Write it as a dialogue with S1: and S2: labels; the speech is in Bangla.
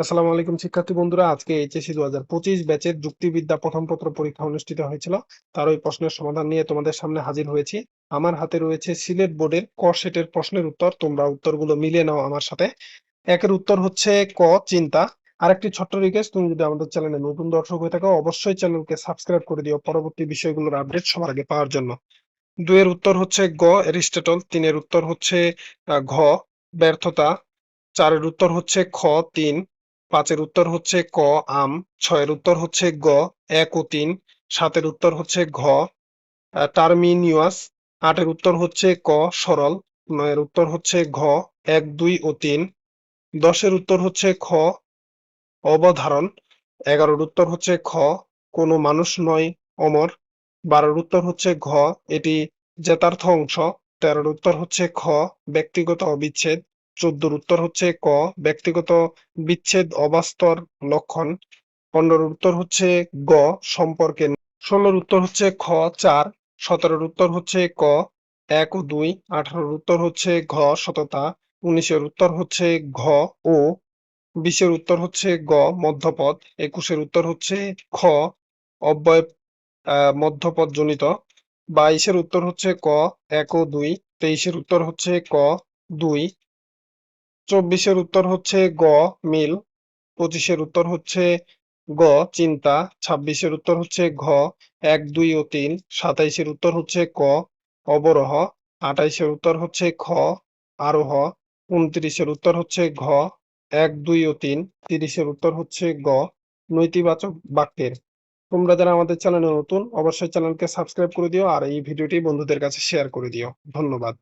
S1: আসসালামু আলাইকুম, শিক্ষার্থী বন্ধুরা। আজকে এইচএসসি দু হাজার পঁচিশ ব্যাচের যুক্তিবিদ্যা প্রথম পত্র পরীক্ষা অনুষ্ঠিত হয়েছিল। তার ওই প্রশ্নের সমাধান নিয়ে তোমাদের সামনে হাজির হয়েছি। আমার হাতে রয়েছে সিলেট বোর্ডের ক সেটের প্রশ্নের উত্তর। তোমরা উত্তরগুলো মিলিয়ে নাও আমার সাথে। একের উত্তর হচ্ছে ক, চিন্তা। আরেকটি ছোট্ট রিকোয়েস্ট তুমি যদি আমাদের চ্যানেলে নতুন দর্শক হয়ে থাকো, অবশ্যই চ্যানেলকে সাবস্ক্রাইব করে দিও পরবর্তী বিষয়গুলোর আপডেট সবার আগে পাওয়ার জন্য। দুয়ের উত্তর হচ্ছে গ, এরিস্টটল। তিনের উত্তর হচ্ছে ঘ, ব্যর্থতা। চারের উত্তর হচ্ছে খ, তিন। পাঁচের উত্তর হচ্ছে ক, আম। ছয়ের উত্তর হচ্ছে গ, এক ও তিন। সাতের উত্তর হচ্ছে ঘ টার্মিনিউয়াস আটের উত্তর হচ্ছে ক, সরল। নয়ের উত্তর হচ্ছে ঘ, এক, দুই ও তিন। দশের উত্তর হচ্ছে খ, অবধারণ। এগারোর উত্তর হচ্ছে খ, কোনো মানুষ নয়, অমর। বারোর উত্তর হচ্ছে ঘ, এটি জেতার্থ অংশ। তেরোর উত্তর হচ্ছে খ, ব্যক্তিগত অবিচ্ছেদ। চোদ্দোর উত্তর হচ্ছে ক ব্যক্তিগত বিচ্ছেদ অবাস্তর লক্ষণ পনেরোর উত্তর হচ্ছে গ সম্পর্কে ষোলোর উত্তর হচ্ছে খ চার সতেরোর উত্তর হচ্ছে ক এক ও দুই আঠারোর উত্তর হচ্ছে ঘ সততা উনিশের উত্তর হচ্ছে ঘ ও বিশের উত্তর হচ্ছে গ মধ্যপদ একুশের উত্তর হচ্ছে খ অব্যয় মধ্যপদ জনিত বাইশের উত্তর হচ্ছে ক এক ও দুই তেইশের উত্তর হচ্ছে ক দুই চব্বিশের উত্তর হচ্ছে গ, মিল। পঁচিশের উত্তর হচ্ছে গ, চিন্তা। ছাব্বিশের উত্তর হচ্ছে ঘ, এক, দুই ও তিন। সাতাইশের উত্তর হচ্ছে ক, অবরহ। আঠাইশের উত্তর হচ্ছে খ, আরোহ। উনত্রিশের উত্তর হচ্ছে ঘ, এক, দুই ও তিন। তিরিশের উত্তর হচ্ছে গ, নৈতিবাচক বাক্যের। তোমরা যারা আমাদের চ্যানেলে নতুন, অবশ্যই চ্যানেলকে সাবস্ক্রাইব করে দিও আর এই ভিডিওটি বন্ধুদের কাছে শেয়ার করে দিও। ধন্যবাদ।